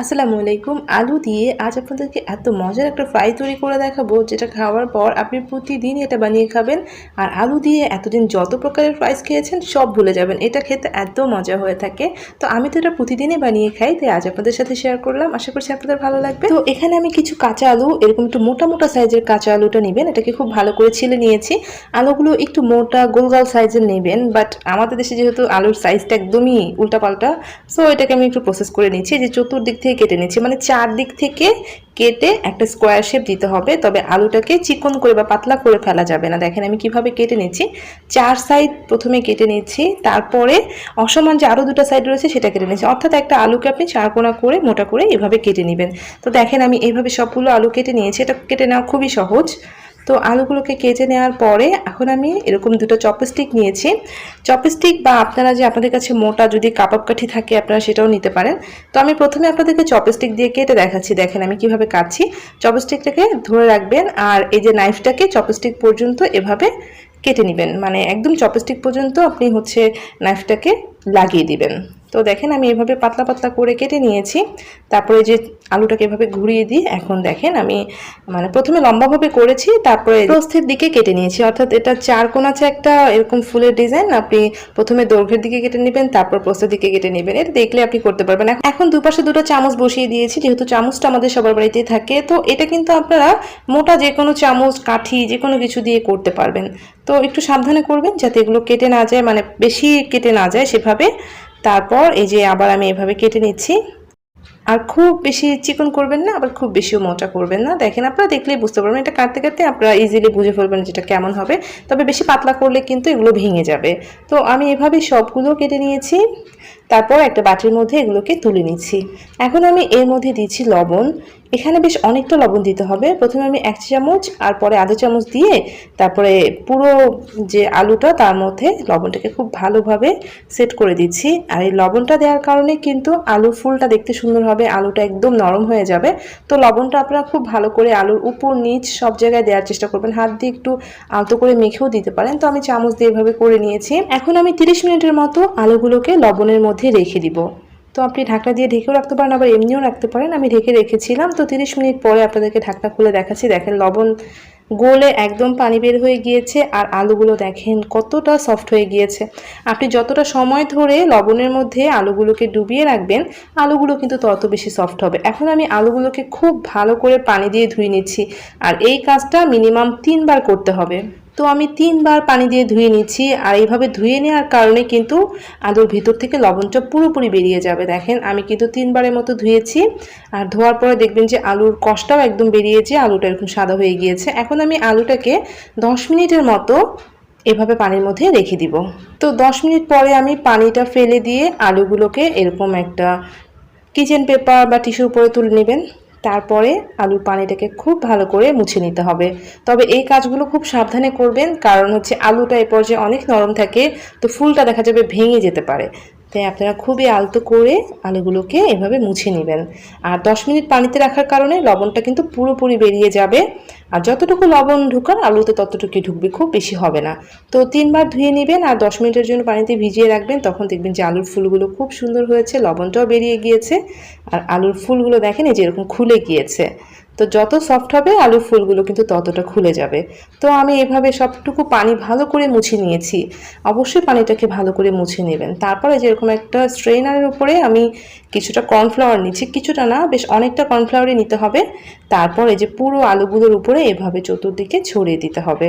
আসসালামু আলাইকুম। আলু দিয়ে আজ আপনাদেরকে এত মজার একটা ফ্রাই তৈরি করে দেখাবো, যেটা খাওয়ার পর আপনি প্রতিদিন এটা বানিয়ে খাবেন। আর আলু দিয়ে এতদিন যত প্রকারের ফ্রাইস খেয়েছেন, সব ভুলে যাবেন। এটা খেতে এত মজা হয়ে থাকে। তো আমি তো এটা প্রতিদিনই বানিয়ে খাই, তাই আজ আপনাদের সাথে শেয়ার করলাম। আশা করছি আপনাদের ভালো লাগবে। তো এখানে আমি কিছু কাঁচা আলু, এরকম একটু মোটা মোটা সাইজের কাঁচা আলুটা নেবেন। এটাকে খুব ভালো করে ছিলে নিয়েছি। আলুগুলো একটু মোটা গোলগাল সাইজের নেবেন বাট আমাদের দেশে যেহেতু আলুর সাইজটা একদমই উল্টাপাল্টা সো এটাকে আমি একটু প্রসেস করে নিচ্ছি। যে চতুর্দিক থেকে কেটে নিচ্ছি। মানে চার দিক থেকে কেটে একটা স্কোয়ার শেপ দিতে হবে। তবে আলুটাকে চিকন করে বা পাতলা করে ফেলা যাবে না। দেখেন আমি কীভাবে কেটে নিচ্ছি। চার সাইড প্রথমে কেটে নিচ্ছি। তারপরে অসমান যে আরও দুটো সাইড রয়েছে সেটা কেটে নিচ্ছি। অর্থাৎ একটা আলুকে আপনি চার কোনা করে, মোটা করে এভাবে কেটে নেবেন। তো দেখেন আমি এইভাবে সবগুলো আলু কেটে নিয়েছি। এটা কেটে নেওয়া খুবই সহজ। তো আলুগুলোকে কেটে নেওয়ার পরে এখন আমি এরকম দুটো চপস্টিক নিয়েছি। চপস্টিক বা আপনারা যে আপনাদের কাছে মোটা যদি কাবাব কাঠি থাকে আপনারা সেটাও নিতে পারেন। তো আমি প্রথমে আপনাদেরকে চপস্টিক দিয়ে কেটে দেখাচ্ছি। দেখেন আমি কীভাবে কাটছি। চপস্টিকটাকে ধরে রাখবেন আর এই যে নাইফটাকে চপস্টিক পর্যন্ত এভাবে কেটে নেবেন। মানে একদম চপস্টিক পর্যন্ত আপনি হচ্ছে নাইফটাকে লাগিয়ে দিবেন। তো দেখেন আমি এভাবে পাতলা পাতলা করে কেটে নিয়েছি। তারপরে যে আলুটাকে এভাবে ঘুরিয়ে দিই, এখন দেখেন আমি মানে প্রথমে লম্বাভাবে করেছি, তারপরে প্রস্থের দিকে কেটে নিয়েছি। অর্থাৎ এটা চার কোণ আছে একটা এরকম ফুলের ডিজাইন, আপনি প্রথমে দৈর্ঘ্যের দিকে কেটে নেবেন, তারপর প্রস্থের দিকে কেটে নেবেন। এটা দেখলে আপনি করতে পারবেন। এখন দুপাশে দুটো চামচ বসিয়ে দিয়েছি, যেহেতু চামচটা আমাদের সবার বাড়িতেই থাকে, তো এটা কিন্তু আপনারা মোটা যে কোনো চামচ, কাঠি, যে কোনো কিছু দিয়ে করতে পারবেন। তো একটু সাবধানে করবেন যাতে এগুলো কেটে না যায় মানে বেশি কেটে না যায়, সেভাবে তারপর এই যে আবার আমি এভাবে কেটে নিচ্ছি। আর খুব বেশি চিকন করবেন না, আবার খুব বেশিও মোটা করবেন না। দেখেন, আপনারা দেখলেই বুঝতে পারবেন। এটা কাটতে কাটতে আপনারা ইজিলি বুঝে ফেলবেন যেটা কেমন হবে। তবে বেশি পাতলা করলে কিন্তু এগুলো ভেঙে যাবে। তো আমি এভাবে সবগুলো কেটে নিয়েছি। তারপর একটা বাটির মধ্যে এগুলোকে তুলে নিচ্ছি। এখন আমি এর মধ্যে দিচ্ছি লবণ। এখানে বেশ অনেকটা লবণ দিতে হবে। প্রথমে আমি এক চামচ আর পরে আধা চামচ দিয়ে তারপরে পুরো যে আলুটা, তার মধ্যে লবণটাকে খুব ভালোভাবে সেট করে দিচ্ছি। আর এই লবণটা দেওয়ার কারণে কিন্তু আলুর ফুলটা দেখতে সুন্দর হবে। আলুটা একদম নরম হয়ে যাবে। তো লবণটা আপনারা খুব ভালো করে আলুর উপর, নিচ সব জায়গায় দেওয়ার চেষ্টা করবেন। হাত দিয়ে একটু আলতো করে মেখেও দিতে পারেন। তো আমি চামচ দিয়ে এভাবে করে নিয়েছি। এখন আমি তিরিশ মিনিটের মতো আলুগুলোকে লবণের মধ্যে রেখে দিব। তো আপনি ঢাকনা দিয়ে ঢেকেও রাখতে পারেন, আবার এমনিও রাখতে পারেন। আমি ঢেকে রেখেছিলাম। তো তিরিশ মিনিট পরে আপনাদেরকে ঢাকনা খুলে দেখাচ্ছি। দেখেন লবণ গোলে একদম পানি বের হয়ে গিয়েছে আর আলুগুলো দেখেন কতটা সফট হয়ে গিয়েছে। আপনি যতটা সময় ধরে লবণের মধ্যে আলুগুলোকে ডুবিয়ে রাখবেন, আলুগুলো কিন্তু তত বেশি সফট হবে। এখন আমি আলুগুলোকে খুব ভালো করে পানি দিয়ে ধুয়ে নিচ্ছি। আর এই কাজটা মিনিমাম তিনবার করতে হবে। তো আমি তিনবার পানি দিয়ে ধুয়ে নিচ্ছি, আর এইভাবে ধুয়ে নেওয়ার কারণে কিন্তু আলুর ভিতর থেকে লবণটা পুরোপুরি বেরিয়ে যাবে। দেখেন, আমি কিন্তু তিনবারের মতো ধুয়েছি, আর ধোয়ার পরে দেখবেন যে আলুর কষটাও একদম বেরিয়েছে, আলুটা এরকম সাদা হয়ে গিয়েছে। এখন আমি আলুটাকে দশ মিনিটের মতো এভাবে পানির মধ্যে রেখে দিব। তো দশ মিনিট পরে আমি পানিটা ফেলে দিয়ে আলুগুলোকে এরকম একটা কিচেন পেপার বা টিস্যুর উপরে তুলে নেবেন। তারপরে আলুর পানিটাকে খুব ভালো করে মুছে নিতে হবে। তবে এই কাজগুলো খুব সাবধানে করবেন, কারণ হচ্ছে আলুটা এ পর্যায়ে অনেক নরম থাকে, তো ফুলটা দেখা যাবে ভেঙে যেতে পারে। তাই আপনারা খুবই আলতো করে আলুগুলোকে এভাবে মুছে নেবেন। আর দশ মিনিট পানিতে রাখার কারণে লবণটা কিন্তু পুরোপুরি বেরিয়ে যাবে। আর যতটুকু লবণ ঢুকান আলুতে ততটুকুই ঢুকবে, খুব বেশি হবে না। তো তিনবার ধুয়ে নেবেন আর দশ মিনিটের জন্য পানিতে ভিজিয়ে রাখবেন, তখন দেখবেন যে আলুর ফুলগুলো খুব সুন্দর হয়েছে, লবণটাও বেরিয়ে গিয়েছে। আর আলুর ফুলগুলো দেখেন এই যে এরকম খুলে গিয়েছে। তো যত সফট হবে আলুর ফুলগুলো কিন্তু ততটা খুলে যাবে। তো আমি এভাবে সবটুকু পানি ভালো করে মুছে নিয়েছি। অবশ্যই পানিটাকে ভালো করে মুছে নেবেন। তারপরে যেরকম একটা স্ট্রেনারের উপরে আমি কিছুটা কর্নফ্লাওয়ার নিচ্ছি। কিছুটা না, বেশ অনেকটা কর্নফ্লাওয়ারই নিতে হবে। তারপরে যে পুরো আলুগুলোর উপরে এভাবে চতুর্দিকে ছড়িয়ে দিতে হবে।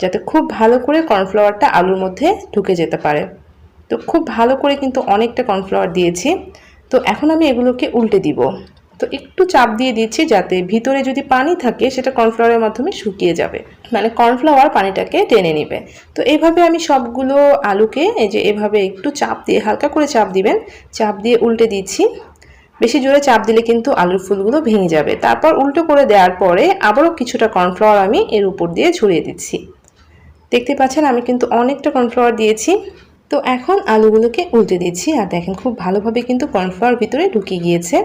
যাতে খুব ভালো করে কর্নফ্লাওয়ারটা আলুর মধ্যে ঢুকে যেতে পারে। তো খুব ভালো করে কিন্তু অনেকটা কর্নফ্লাওয়ার দিয়েছি। তো এখন আমি এগুলোকে উল্টে দিব। তো একটু চাপ দিয়ে দিচ্ছি যাতে ভিতরে যদি পানি থাকে, সেটা কর্নফ্লাওয়ারের মাধ্যমে শুকিয়ে যাবে। মানে কর্নফ্লাওয়ার পানিটাকে টেনে নেবে। তো এভাবে আমি সবগুলো আলুকে, এই যে এভাবে একটু চাপ দিয়ে, হালকা করে চাপ দিবেন, চাপ দিয়ে উল্টে দিচ্ছি। বেশি জোরে চাপ দিলে কিন্তু আলুর ফুলগুলো ভেঙে যাবে। তারপর উল্টো করে দেওয়ার পরে আবারও কিছুটা কর্নফ্লাওয়ার আমি এর উপর দিয়ে ছড়িয়ে দিচ্ছি। দেখতে পাচ্ছেন আমি কিন্তু অনেকটা কর্নফ্লাওয়ার দিয়েছি। তো এখন আলুগুলোকে উল্টে দিচ্ছি, আর দেখেন খুব ভালোভাবে কিন্তু কর্নফ্লাওয়ার ভিতরে ঢুকে গিয়েছে।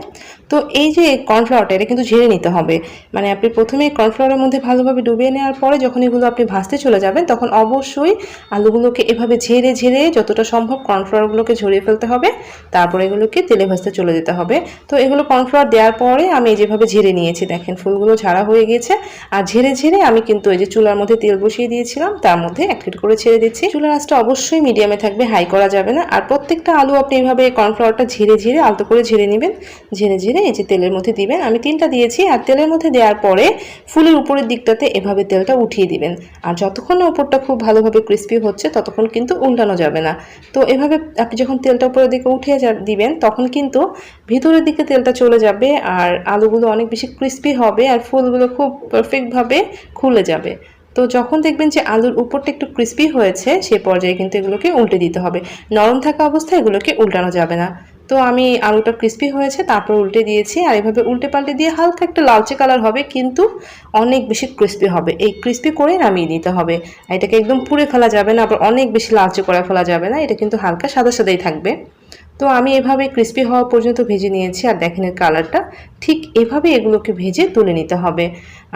তো এই যে কর্নফ্লাওয়ারটা এটা কিন্তু ঝেড়ে নিতে হবে। মানে আপনি প্রথমে কর্নফ্লাওয়ারের মধ্যে ভালোভাবে ডুবিয়ে নেওয়ার পরে যখন এগুলো আপনি ভাজতে চলে যাবেন, তখন অবশ্যই আলুগুলোকে এভাবে ঝেড়ে ঝেড়ে যতটা সম্ভব কর্নফ্লাওয়ারগুলোকে ঝরিয়ে ফেলতে হবে। তারপরে এগুলোকে তেলে ভাজতে চলে যেতে হবে। তো এগুলো কর্নফ্লাওয়ার দেওয়ার পরে আমি যেভাবে ঝেড়ে নিয়েছি, দেখেন ফুলগুলো ঝাড়া হয়ে গিয়েছে। আর ঝেড়ে ঝেড়ে আমি কিন্তু এই যে চুলার মধ্যে তেল বসিয়ে দিয়েছিলাম, তার মধ্যে এক করে ছেড়ে দিচ্ছি। চুলার আঁচটা অবশ্যই মিডিয়ামে থাকবে হাই করা যাবে না। আর প্রত্যেকটা আলু আপনি এইভাবে কর্নফ্লাওয়ারটা ঝিরে ঝিরে আলতো করে ঝিরে নেবেন। ঝিরে ঝিরে এই যে তেলের মধ্যে দিবেন। আমি তিনটা দিয়েছি। আর তেলের মধ্যে দেওয়ার পরে ফুলের উপরের দিকটাতে এভাবে তেলটা উঠিয়ে দিবেন। আর যতক্ষণ না উপরটা খুব ভালোভাবে ক্রিস্পি হচ্ছে, ততক্ষণ কিন্তু উল্টানো যাবে না। তো এভাবে আপনি যখন তেলটা উপরের দিকে উঠিয়ে দিবেন, তখন কিন্তু ভিতরের দিকে তেলটা চলে যাবে। আর আলুগুলো অনেক বেশি ক্রিস্পি হবে। আর ফুলগুলো খুব পারফেক্টভাবে খুলে যাবে। তো যখন দেখবেন যে আলুর উপরটা একটু ক্রিস্পি হয়েছে, সে পর্যায়ে কিন্তু এগুলোকে উল্টে দিতে হবে। নরম থাকা অবস্থায় এগুলোকে উল্টানো যাবে না। তো আমি আলুটা ক্রিস্পি হয়েছে, তারপর উল্টে দিয়েছি আর এভাবে উল্টে পাল্টে দিয়ে হালকা একটা লালচে কালার হবে, কিন্তু অনেক বেশি ক্রিস্পি হবে। এই ক্রিস্পি করে নামিয়ে নিতে হবে। এটাকে একদম পুড়ে ফেলা যাবে না, আবার অনেক বেশি লালচে করে ফেলা যাবে না, এটা কিন্তু হালকা সাদা সাদাই থাকবে। তো আমি এভাবে ক্রিস্পি হওয়া পর্যন্ত ভেজে নিয়েছি আর দেখেন এর কালারটা ঠিক এভাবে এগুলোকে ভেজে তুলে নিতে হবে।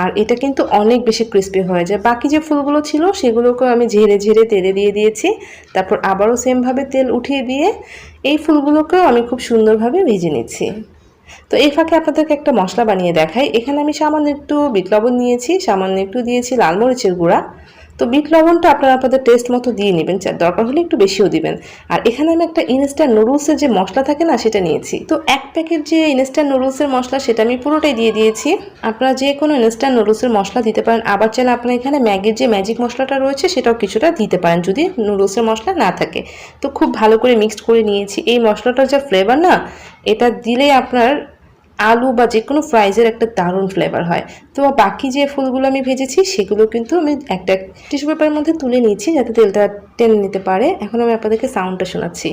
আর এটা কিন্তু অনেক বেশি ক্রিস্পি হয়ে যায়। বাকি যে ফুলগুলো ছিল সেগুলোকে আমি ঝেড়ে ঝেড়ে তেলে দিয়ে দিয়েছি। তারপর আবারও সেমভাবে তেল উঠিয়ে দিয়ে এই ফুলগুলোকেও আমি খুব সুন্দরভাবে ভেজে নিচ্ছি। তো এই ফাঁকে আপনাদেরকে একটা মশলা বানিয়ে দেখাই। এখানে আমি সামান্য একটু বিট লবণ নিয়েছি, সামান্য একটু দিয়েছি লাল মরিচের গুঁড়া। তো বিট লবণটা আপনারা আপনাদের টেস্ট মতো দিয়ে নেবেন। দরকার হলে একটু বেশিও দিবেন। আর এখানে আমি একটা ইনস্ট্যান্ট নুডলসের যে মশলা থাকে না, সেটা নিয়েছি। তো এক প্যাকেট যে ইনস্ট্যান্ট নুডলসের মশলা, সেটা আমি পুরোটাই দিয়ে দিয়েছি। আপনারা যে কোনো ইনস্ট্যান্ট নুডলসের মশলা দিতে পারেন। আবার চাইলে আপনার এখানে ম্যাগির যে ম্যাজিক মশলাটা রয়েছে, সেটাও কিছুটা দিতে পারেন, যদি নুডলসের মশলা না থাকে। তো খুব ভালো করে মিক্সড করে নিয়েছি। এই মশলাটার যা ফ্লেভার না, এটা দিলে আপনার আলু বা যে কোনো ফ্রাইজের একটা দারুণ ফ্লেভার হয়। তো বাকি যে ফুলগুলো আমি ভেজেছি, সেগুলো কিন্তু আমি একটা টিস্যু পেপারের মধ্যে তুলে নিয়েছি যাতে তেলটা টেনে নিতে পারে। এখন আমি আপনাদেরকে সাউন্ডটা শোনাচ্ছি।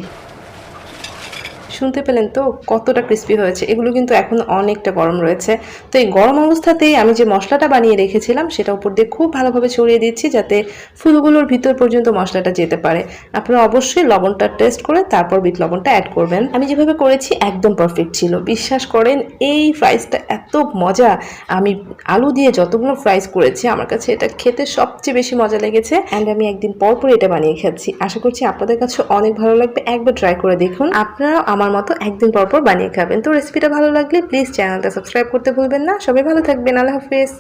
শুনতে পেলেন তো কতটা ক্রিস্পি হয়েছে? এগুলো কিন্তু এখন অনেকটা গরম রয়েছে। তো এই গরম অবস্থাতেই আমি যে মশলাটা বানিয়ে রেখেছিলাম, সেটা উপর দিয়ে খুব ভালোভাবে ছড়িয়ে দিচ্ছি যাতে ফুলগুলোর ভিতর পর্যন্ত মশলাটা যেতে পারে। আপনারা অবশ্যই লবণটা টেস্ট করে তারপর বিট লবণটা অ্যাড করবেন। আমি যেভাবে করেছি, একদম পারফেক্ট ছিল। বিশ্বাস করেন, এই ফ্রাইসটা এত মজা। আমি আলু দিয়ে যতগুলো ফ্রাইস করেছি, আমার কাছে এটা খেতে সবচেয়ে বেশি মজা লেগেছে। অ্যান্ড আমি একদিন পর পর এটা বানিয়ে খাচ্ছি। আশা করছি আপনাদের কাছে অনেক ভালো লাগবে। একবার ট্রাই করে দেখুন। আপনারাও আমার মতো একদিন পর পর বানিয়ে খাবেন। তো রেসিপিটা ভালো লাগলে প্লিজ চ্যানেলটা সাবস্ক্রাইব করতে ভুলবেন না। সবাই ভালো থাকবেন। আল্লাহ হাফেজ।